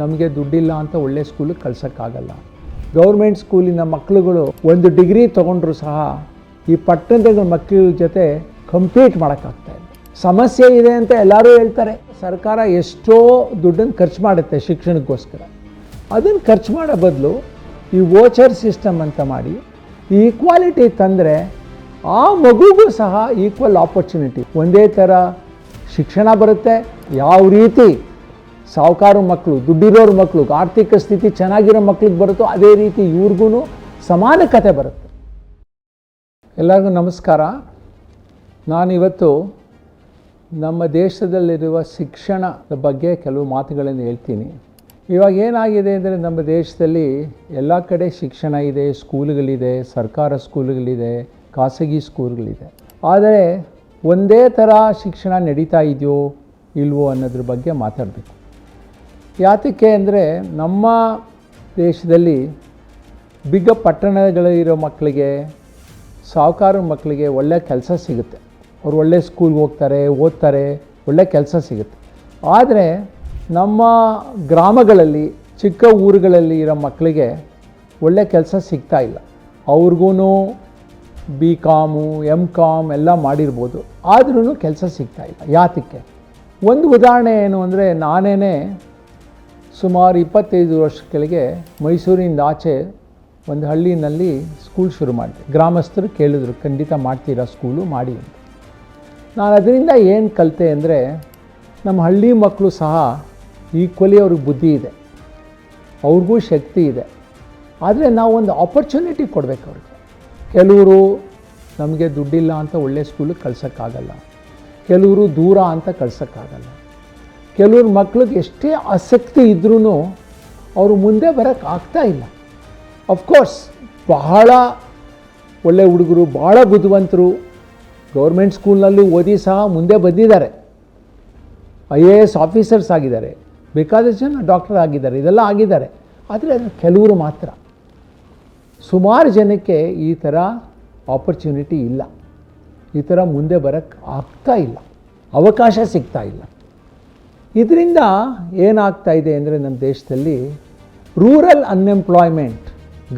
ನಮಗೆ ದುಡ್ಡಿಲ್ಲ ಅಂತ ಒಳ್ಳೆ ಸ್ಕೂಲಿಗೆ ಕಳ್ಸೋಕ್ಕಾಗಲ್ಲ. ಗೌರ್ಮೆಂಟ್ ಸ್ಕೂಲಿನ ಮಕ್ಕಳುಗಳು ಒಂದು ಡಿಗ್ರಿ ತೊಗೊಂಡ್ರು ಸಹ ಈ ಪಟ್ಟಣದ ಮಕ್ಕಳ ಜೊತೆ ಕಂಪ್ಲೀಟ್ ಮಾಡೋಕ್ಕಾಗ್ತಾ ಇಲ್ಲ. ಸಮಸ್ಯೆ ಇದೆ ಅಂತ ಎಲ್ಲರೂ ಹೇಳ್ತಾರೆ, ಸರ್ಕಾರ ಎಷ್ಟೋ ದುಡ್ಡನ್ನು ಖರ್ಚು ಮಾಡುತ್ತೆ ಶಿಕ್ಷಣಕ್ಕೋಸ್ಕರ. ಅದನ್ನು ಖರ್ಚು ಮಾಡೋ ಬದಲು ಈ ವೋಚರ್ ಸಿಸ್ಟಮ್ ಅಂತ ಮಾಡಿ ಈಕ್ವಾಲಿಟಿ ತಂದರೆ ಆ ಮಗುಗೂ ಸಹ ಈಕ್ವಲ್ ಆಪರ್ಚುನಿಟಿ ಒಂದೇ ಥರ ಶಿಕ್ಷಣ ಬರುತ್ತೆ, ಯಾವ ರೀತಿ ಸಾಹುಕಾರ ಮಕ್ಕಳು ದುಡ್ಡಿರೋರು ಮಕ್ಕಳು ಆರ್ಥಿಕ ಸ್ಥಿತಿ ಚೆನ್ನಾಗಿರೋ ಮಕ್ಳಿಗೆ ಬರುತ್ತೋ ಅದೇ ರೀತಿ ಇವ್ರಿಗೂ ಸಮಾನ ಕತೆ ಬರುತ್ತೆ. ಎಲ್ಲರಿಗೂ ನಮಸ್ಕಾರ. ನಾನಿವತ್ತು ನಮ್ಮ ದೇಶದಲ್ಲಿರುವ ಶಿಕ್ಷಣದ ಬಗ್ಗೆ ಕೆಲವು ಮಾತುಗಳನ್ನು ಹೇಳ್ತೀನಿ. ಇವಾಗ ಏನಾಗಿದೆ ಅಂದರೆ ನಮ್ಮ ದೇಶದಲ್ಲಿ ಎಲ್ಲ ಕಡೆ ಶಿಕ್ಷಣ ಇದೆ, ಸ್ಕೂಲುಗಳಿದೆ, ಸರ್ಕಾರ ಸ್ಕೂಲುಗಳಿದೆ, ಖಾಸಗಿ ಸ್ಕೂಲ್ಗಳಿದೆ. ಆದರೆ ಒಂದೇ ಥರ ಶಿಕ್ಷಣ ನಡೀತಾ ಇದೆಯೋ ಇಲ್ವೋ ಅನ್ನೋದ್ರ ಬಗ್ಗೆ ಮಾತಾಡಬೇಕು. ಯಾತಕ್ಕೆ ಅಂದರೆ ನಮ್ಮ ದೇಶದಲ್ಲಿ ಬಿಗ್ಗ ಪಟ್ಟಣಗಳಿರೋ ಮಕ್ಕಳಿಗೆ ಸಾಹುಕಾರ ಮಕ್ಕಳಿಗೆ ಒಳ್ಳೆಯ ಕೆಲಸ ಸಿಗುತ್ತೆ. ಅವ್ರು ಒಳ್ಳೆ ಸ್ಕೂಲ್ಗೆ ಹೋಗ್ತಾರೆ, ಓದ್ತಾರೆ, ಒಳ್ಳೆ ಕೆಲಸ ಸಿಗುತ್ತೆ. ಆದರೆ ನಮ್ಮ ಗ್ರಾಮಗಳಲ್ಲಿ, ಚಿಕ್ಕ ಊರುಗಳಲ್ಲಿ ಇರೋ ಮಕ್ಕಳಿಗೆ ಒಳ್ಳೆ ಕೆಲಸ ಸಿಗ್ತಾ ಇಲ್ಲ. ಅವ್ರಿಗೂ ಬಿ ಕಾಮು ಎಂ ಕಾಮ್ ಎಲ್ಲ ಮಾಡಿರ್ಬೋದು. ಆದ್ರೂ ಕೆಲಸ ಸಿಗ್ತಾ ಇಲ್ಲ. ಯಾತಕ್ಕೆ? ಒಂದು ಉದಾಹರಣೆ ಏನು ಅಂದರೆ ನಾನೇ ಸುಮಾರು ಇಪ್ಪತ್ತೈದು ವರ್ಷ ಕೆಳಗೆ ಮೈಸೂರಿನಿಂದ ಆಚೆ ಒಂದು ಹಳ್ಳಿನಲ್ಲಿ ಸ್ಕೂಲ್ ಶುರು ಮಾಡಿದೆ. ಗ್ರಾಮಸ್ಥರು ಕೇಳಿದ್ರು, ಖಂಡಿತ ಮಾಡ್ತೀರಾ ಸ್ಕೂಲು ಮಾಡಿ ನಾನು ಅದರಿಂದ ಏನು ಕಲಿತೆ? ಅಂದರೆ, ನಮ್ಮ ಹಳ್ಳಿ ಮಕ್ಕಳು ಸಹ ಈಕ್ವಲಿ ಅವ್ರಿಗೆ ಬುದ್ಧಿ ಇದೆ. ಅವ್ರಿಗೂ ಶಕ್ತಿ ಇದೆ. ಆದರೆ ನಾವು ಒಂದು ಆಪರ್ಚುನಿಟಿ ಕೊಡಬೇಕು ಅವ್ರಿಗೆ. ಕೆಲವರು ನಮಗೆ ದುಡ್ಡಿಲ್ಲ ಅಂತ ಒಳ್ಳೆ ಸ್ಕೂಲಿಗೆ ಕಳ್ಸೋಕ್ಕಾಗಲ್ಲ. ಕೆಲವರು ದೂರ ಅಂತ ಕಳ್ಸೋಕ್ಕಾಗಲ್ಲ. ಕೆಲವ್ರ ಮಕ್ಳಿಗೆ ಎಷ್ಟೇ ಆಸಕ್ತಿ ಇದ್ರೂ ಅವರು ಮುಂದೆ ಬರೋಕ್ಕಾಗ್ತಾ ಇಲ್ಲ. ಅಫ್ಕೋರ್ಸ್ ಬಹಳ ಒಳ್ಳೆ ಹುಡುಗರು ಭಾಳ ಬುದ್ಧಿವಂತರು ಗೌರ್ಮೆಂಟ್ ಸ್ಕೂಲ್ನಲ್ಲಿ ಓದಿ ಸಹ ಮುಂದೆ ಬಂದಿದ್ದಾರೆ. ಐ ಎ ಎಸ್ ಆಫೀಸರ್ಸ್ ಆಗಿದ್ದಾರೆ, ಬೇಕಾದಷ್ಟು ಜನ ಡಾಕ್ಟರ್ ಆಗಿದ್ದಾರೆ, ಇದೆಲ್ಲ ಆಗಿದ್ದಾರೆ. ಆದರೆ ಅದು ಕೆಲವರು ಮಾತ್ರ. ಸುಮಾರು ಜನಕ್ಕೆ ಈ ಥರ ಆಪರ್ಚುನಿಟಿ ಇಲ್ಲ. ಈ ಥರ ಮುಂದೆ ಬರೋಕ್ಕೆ ಆಗ್ತಾ ಇಲ್ಲ. ಅವಕಾಶ ಸಿಗ್ತಾ ಇಲ್ಲ. ಇದರಿಂದ ಏನಾಗ್ತಾ ಇದೆ ಅಂದರೆ ನಮ್ಮ ದೇಶದಲ್ಲಿ ರೂರಲ್ ಅನ್ಎಂಪ್ಲಾಯ್ಮೆಂಟ್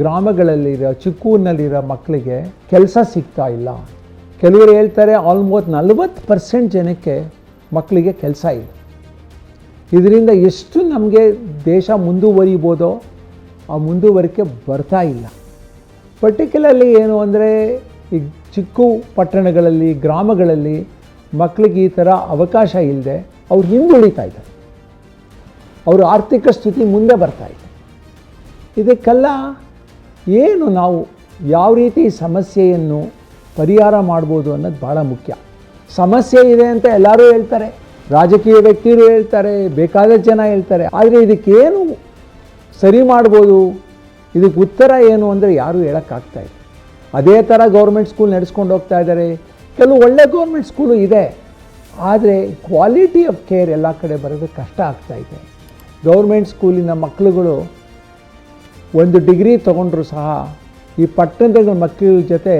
ಗ್ರಾಮಗಳಲ್ಲಿರೋ ಚಿಕ್ಕೂರಿನಲ್ಲಿರೋ ಮಕ್ಕಳಿಗೆ ಕೆಲಸ ಸಿಗ್ತಾ ಇಲ್ಲ. ಕೆಲವರು ಹೇಳ್ತಾರೆ ಆಲ್ಮೋಸ್ಟ್ ನಲವತ್ತು ಪರ್ಸೆಂಟ್ ಜನಕ್ಕೆ ಮಕ್ಕಳಿಗೆ ಕೆಲಸ ಇಲ್ಲ. ಇದರಿಂದ ಎಷ್ಟು ನಮಗೆ ದೇಶ ಮುಂದುವರಿಬೋದೋ ಆ ಮುಂದುವರಿಕೆ ಬರ್ತಾ ಇಲ್ಲ. ಪರ್ಟಿಕ್ಯುಲರ್ಲಿ ಏನು ಅಂದರೆ ಈ ಚಿಕ್ಕ ಪಟ್ಟಣಗಳಲ್ಲಿ, ಗ್ರಾಮಗಳಲ್ಲಿ ಮಕ್ಕಳಿಗೆ ಈ ಥರ ಅವಕಾಶ ಇಲ್ಲದೆ ಅವ್ರು ಹಿಂದುಳಿತಾ ಇದ್ದಾರೆ. ಅವರ ಆರ್ಥಿಕ ಸ್ಥಿತಿ ಮುಂದೆ ಬರ್ತಾ ಇದೆ. ಇದಕ್ಕೆಲ್ಲ ಏನು ನಾವು ಯಾವ ರೀತಿ ಸಮಸ್ಯೆಯನ್ನು ಪರಿಹಾರ ಮಾಡ್ಬೋದು ಅನ್ನೋದು ಭಾಳ ಮುಖ್ಯ. ಸಮಸ್ಯೆ ಇದೆ ಅಂತ ಎಲ್ಲರೂ ಹೇಳ್ತಾರೆ, ರಾಜಕೀಯ ವ್ಯಕ್ತಿಗಳು ಹೇಳ್ತಾರೆ, ಬೇಕಾದ ಜನ ಹೇಳ್ತಾರೆ. ಆದರೆ ಇದಕ್ಕೇನು ಸರಿ ಮಾಡ್ಬೋದು? ಇದಕ್ಕೆ ಉತ್ತರ ಏನು ಅಂದರೆ ಯಾರೂ ಹೇಳೋಕ್ಕಾಗ್ತಾ ಇಲ್ಲ. ಅದೇ ಥರ ಗೌರ್ಮೆಂಟ್ ಸ್ಕೂಲ್ ನಡೆಸ್ಕೊಂಡು ಹೋಗ್ತಾ ಇದ್ದಾರೆ. ಕೆಲವು ಒಳ್ಳೆ ಗೌರ್ಮೆಂಟ್ ಸ್ಕೂಲು ಇದೆ. ಆದರೆ ಕ್ವಾಲಿಟಿ ಆಫ್ ಕೇರ್ ಎಲ್ಲ ಕಡೆ ಬರೋದು ಕಷ್ಟ ಇದೆ. ಗೌರ್ಮೆಂಟ್ ಸ್ಕೂಲಿನ ಮಕ್ಕಳುಗಳು ಒಂದು ಡಿಗ್ರಿ ತೊಗೊಂಡ್ರು ಸಹ ಈ ಪಟ್ಟಣದ ಮಕ್ಕಳ ಜೊತೆ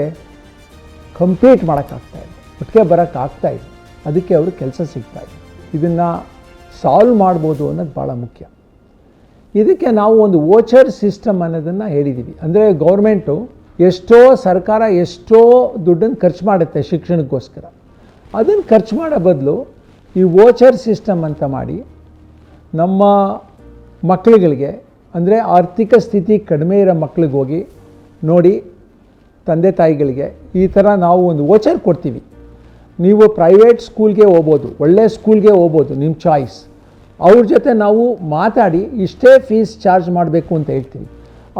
ಕಂಪೀಟ್ ಮಾಡೋಕ್ಕಾಗ್ತಾ ಇದೆ. ಒಟ್ಟಿಗೆ ಬರೋಕ್ಕಾಗ್ತಾ ಇದೆ. ಅದಕ್ಕೆ ಅವರು ಕೆಲಸ ಸಿಗ್ತಾ ಇದೆ. ಇದನ್ನು ಸಾಲ್ವ್ ಮಾಡ್ಬೋದು ಅನ್ನೋದು ಭಾಳ ಮುಖ್ಯ. ಇದಕ್ಕೆ ನಾವು ಒಂದು ವೋಚರ್ ಸಿಸ್ಟಮ್ ಅನ್ನೋದನ್ನು ಹೇಳಿದ್ದೀವಿ ಅಂದರೆ ಗೌರ್ಮೆಂಟು ಎಷ್ಟೋ ಸರ್ಕಾರ ಎಷ್ಟೋ ದುಡ್ಡನ್ನು ಖರ್ಚು ಮಾಡುತ್ತೆ ಶಿಕ್ಷಣಕ್ಕೋಸ್ಕರ. ಅದನ್ನು ಖರ್ಚು ಮಾಡೋ ಬದಲು ಈ ವೋಚರ್ ಸಿಸ್ಟಮ್ ಅಂತ ಮಾಡಿ ನಮ್ಮ ಮಕ್ಕಳುಗಳಿಗೆ ಅಂದರೆ ಆರ್ಥಿಕ ಸ್ಥಿತಿ ಕಡಿಮೆ ಇರೋ ಮಕ್ಳಿಗೆ ಹೋಗಿ ನೋಡಿ ತಂದೆ ತಾಯಿಗಳಿಗೆ ಈ ಥರ ನಾವು ಒಂದು ವೋಚರ್ ಕೊಡ್ತೀವಿ. ನೀವು ಪ್ರೈವೇಟ್ ಸ್ಕೂಲ್ಗೆ ಹೋಗ್ಬೋದು, ಒಳ್ಳೆ ಸ್ಕೂಲ್ಗೆ ಹೋಗ್ಬೋದು ನಿಮ್ಮ ಚಾಯ್ಸ್ ಅವ್ರ ಜೊತೆ ನಾವು ಮಾತಾಡಿ ಇಷ್ಟೇ ಫೀಸ್ ಚಾರ್ಜ್ ಮಾಡಬೇಕು ಅಂತ ಹೇಳ್ತೀವಿ.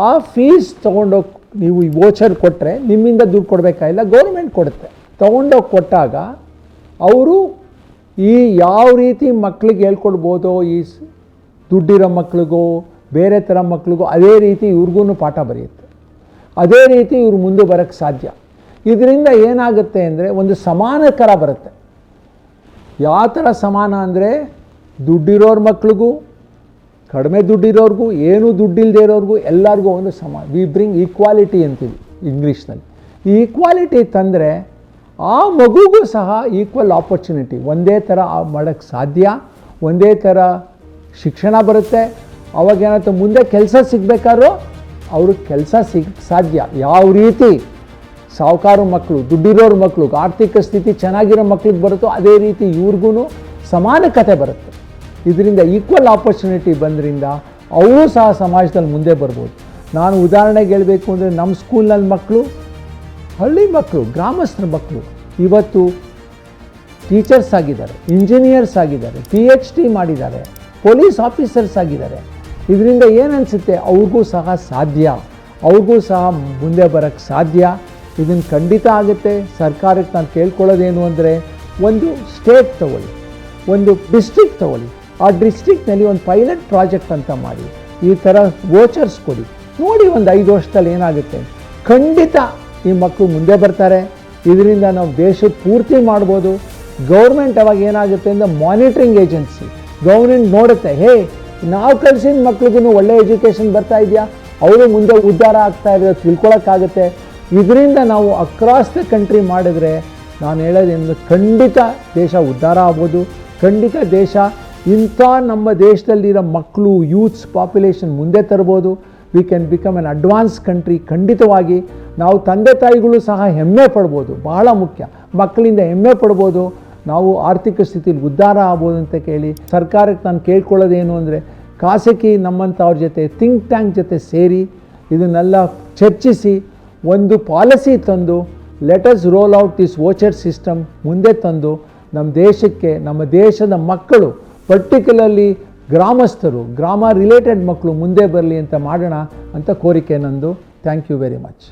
ಆ ಫೀಸ್ ತೊಗೊಂಡೋಗಿ ನೀವು ಈ ವೋಚರ್ ಕೊಟ್ಟರೆ ನಿಮ್ಮಿಂದ ದುಡ್ಡು ಕೊಡಬೇಕಾಗಿಲ್ಲ ಗೌರ್ಮೆಂಟ್ ಕೊಡುತ್ತೆ. ತೊಗೊಂಡೋಗಿ ಕೊಟ್ಟಾಗ ಅವರು ಈ ಯಾವ ರೀತಿ ಮಕ್ಳಿಗೆ ಹೇಳ್ಕೊಡ್ಬೋದೋ, ಈ ದುಡ್ಡಿರೋ ಮಕ್ಳಿಗೋ, ಬೇರೆ ಥರ ಮಕ್ಳಿಗೋ, ಅದೇ ರೀತಿ ಇವ್ರಿಗೂ ಪಾಠ ಬರೆಯುತ್ತೆ. ಅದೇ ರೀತಿ ಇವ್ರು ಮುಂದೆ ಬರೋಕ್ಕೆ ಸಾಧ್ಯ. ಇದರಿಂದ ಏನಾಗುತ್ತೆ ಅಂದರೆ ಒಂದು ಸಮಾನಕರ ಬರುತ್ತೆ. ಯಾವ ಥರ ಸಮಾನ ಅಂದರೆ ದುಡ್ಡಿರೋರ ಮಕ್ಳಿಗೂ, ಕಡಿಮೆ ದುಡ್ಡಿರೋರ್ಗೂ, ಏನೂ ದುಡ್ಡಿಲ್ಲದೆ ಇರೋರ್ಗೂ ಎಲ್ಲರಿಗೂ ಒಂದು ಸಮ ವಿ ಬ್ರಿಂಗ್ ಈಕ್ವಾಲಿಟಿ ಅಂತೀವಿ ಇಂಗ್ಲೀಷ್ನಲ್ಲಿ ಈ ಈಕ್ವಾಲಿಟಿ ತಂದರೆ ಆ ಮಗುಗೂ ಸಹ ಈಕ್ವಲ್ ಆಪರ್ಚುನಿಟಿ ಒಂದೇ ಥರ ಮಾಡೋಕ್ಕೆ ಸಾಧ್ಯ. ಒಂದೇ ಥರ ಶಿಕ್ಷಣ ಬರುತ್ತೆ. ಅವಾಗ ಏನಾಯ್ತು, ಮುಂದೆ ಕೆಲಸ ಸಿಗಬೇಕಾದ್ರೂ ಅವ್ರಿಗೆ ಕೆಲಸ ಸಿಗ್, ಸಾಧ್ಯ. ಯಾವ ರೀತಿ? ಸಾಹುಕಾರ ಮಕ್ಕಳು ದುಡ್ಡಿರೋರು ಮಕ್ಕಳು ಆರ್ಥಿಕ ಸ್ಥಿತಿ ಚೆನ್ನಾಗಿರೋ ಮಕ್ಳಿಗೆ ಬರುತ್ತೋ ಅದೇ ರೀತಿ ಇವ್ರಿಗೂ ಸಮಾನ ಕತೆ ಬರುತ್ತೆ. ಇದರಿಂದ ಈಕ್ವಲ್ ಆಪರ್ಚುನಿಟಿ ಬಂದ್ರಿಂದ ಅವರು ಸಹ ಸಮಾಜದಲ್ಲಿ ಮುಂದೆ ಬರ್ಬೋದು. ನಾನು ಉದಾಹರಣೆಗೆ ಹೇಳಬೇಕು ಅಂದರೆ, ನಮ್ಮ ಸ್ಕೂಲ್ನಲ್ಲಿ ಮಕ್ಕಳು ಹಳ್ಳಿ ಮಕ್ಕಳು, ಗ್ರಾಮಸ್ಥರ ಮಕ್ಕಳು ಇವತ್ತು ಟೀಚರ್ಸ್ ಆಗಿದ್ದಾರೆ ಇಂಜಿನಿಯರ್ಸ್ ಆಗಿದ್ದಾರೆ ಪಿ ಎಚ್ ಡಿ ಮಾಡಿದ್ದಾರೆ ಪೊಲೀಸ್ ಆಫೀಸರ್ಸ್ ಆಗಿದ್ದಾರೆ. ಇದರಿಂದ ಏನು ಅನಿಸುತ್ತೆ? ಅವ್ರಿಗೂ ಸಹ ಸಾಧ್ಯ. ಅವ್ರಿಗೂ ಸಹ ಮುಂದೆ ಬರೋಕ್ಕೆ ಸಾಧ್ಯ. ಇದನ್ನು ಖಂಡಿತ ಆಗುತ್ತೆ. ಸರ್ಕಾರಕ್ಕೆ ನಾನು ಕೇಳ್ಕೊಳ್ಳೋದೇನು ಅಂದರೆ ಒಂದು ಸ್ಟೇಟ್ ತಗೊಳ್ಳಿ, ಒಂದು ಡಿಸ್ಟ್ರಿಕ್ಟ್ ತಗೊಳ್ಳಿ. ಆ ಡಿಸ್ಟ್ರಿಕ್ಟ್ನಲ್ಲಿ ಒಂದು ಪೈಲಟ್ ಪ್ರಾಜೆಕ್ಟ್ ಅಂತ ಮಾಡಿ, ಈ ಥರ ವೋಚರ್ಸ್ ಕೊಡಿ. ನೋಡಿ ಒಂದು ಐದು ವರ್ಷದಲ್ಲಿ ಏನಾಗುತ್ತೆ? ಖಂಡಿತ ಈ ಮಕ್ಕಳು ಮುಂದೆ ಬರ್ತಾರೆ. ಇದರಿಂದ ನಾವು ದೇಶ ಪೂರ್ತಿ ಮಾಡ್ಬೋದು. ಗೌರ್ಮೆಂಟ್ ಅವಾಗ ಏನಾಗುತ್ತೆ ಅಂದರೆ ಮಾನಿಟ್ರಿಂಗ್ ಏಜೆನ್ಸಿ ಗೌರ್ಮೆಂಟ್ ನೋಡುತ್ತೆ, ಹೇ, ನಾವು ಕಲಿಸಿದ ಮಕ್ಳಿಗೂ ಒಳ್ಳೆ ಎಜುಕೇಷನ್ ಬರ್ತಾ ಇದೆಯಾ? ಅವರು ಮುಂದೆ ಉದ್ಧಾರ ಆಗ್ತಾ ಇರೋದು ತಿಳ್ಕೊಳಕ್ಕಾಗುತ್ತೆ. ಇದರಿಂದ ನಾವು ಅಕ್ರಾಸ್ ದ ಕಂಟ್ರಿ ಮಾಡಿದ್ರೆ ನಾನು ಹೇಳೋದೇನು ಖಂಡಿತ ದೇಶ ಉದ್ಧಾರ ಆಗ್ಬೋದು. ಖಂಡಿತ ದೇಶ, ಇಂಥ ನಮ್ಮ ದೇಶದಲ್ಲಿರೋ ಮಕ್ಕಳು ಯೂತ್ಸ್ ಪಾಪ್ಯುಲೇಷನ್ ಮುಂದೆ ತರ್ಬೋದು. We can become an advance country ಖಂಡಿತವಾಗಿ. ನಾವು ತಂದೆ ತಾಯಿಗಳು ಸಹ ಹೆಮ್ಮೆ ಪಡ್ಬೋದು, ಬಹಳ ಮುಖ್ಯ. ಮಕ್ಕಳಿಂದ ಹೆಮ್ಮೆ ಪಡ್ಬೋದು. ನಾವು ಆರ್ಥಿಕ ಸ್ಥಿತಿಲಿ ಉದ್ಧಾರ ಆಗ್ಬೋದು ಅಂತ ಕೇಳಿ ಸರ್ಕಾರಕ್ಕೆ ನಾನು ಕೇಳ್ಕೊಳ್ಳೋದೇನು ಅಂದರೆ ಖಾಸಗಿ ನಮ್ಮಂಥವ್ರ ಜೊತೆ ಥಿಂಕ್ ಟ್ಯಾಂಕ್ ಜೊತೆ ಸೇರಿ ಇದನ್ನೆಲ್ಲ ಚರ್ಚಿಸಿ, ಒಂದು ಪಾಲಿಸಿ ತಂದು letters roll out this voucher system ಮುಂದೆ ತಂದು, ನಮ್ಮ ದೇಶಕ್ಕೆ, ನಮ್ಮ ದೇಶದ ಮಕ್ಕಳು ಪರ್ಟಿಕ್ಯುಲರ್ಲಿ ಗ್ರಾಮಸ್ಥರು, ಗ್ರಾಮ ರಿಲೇಟೆಡ್ ಮಕ್ಕಳು ಮುಂದೆ ಬರಲಿ ಅಂತ ಮಾಡೋಣ ಅಂತ ಕೋರಿಕೆ ನಂದು. Thank you very much